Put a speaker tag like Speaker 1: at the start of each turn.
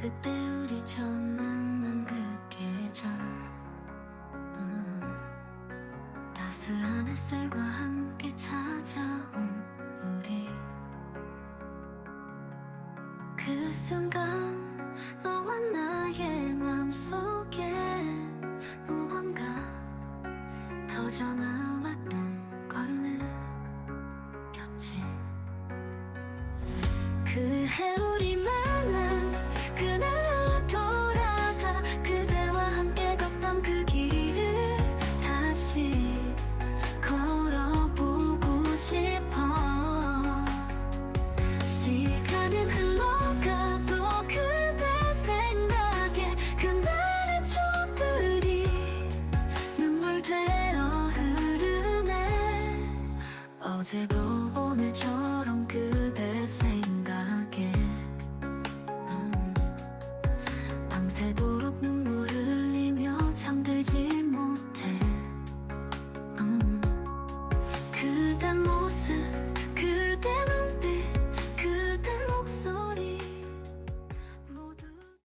Speaker 1: 그때 우리 처음 만난 그 계절. 음, 따스한 햇살과 함께 찾아온 우리. 그 순간 너와 나의 맘속에 무언가 터져나왔던 걸 느꼈지. 그해 우 어제도 오늘처럼 그대 생각에 음, 밤새도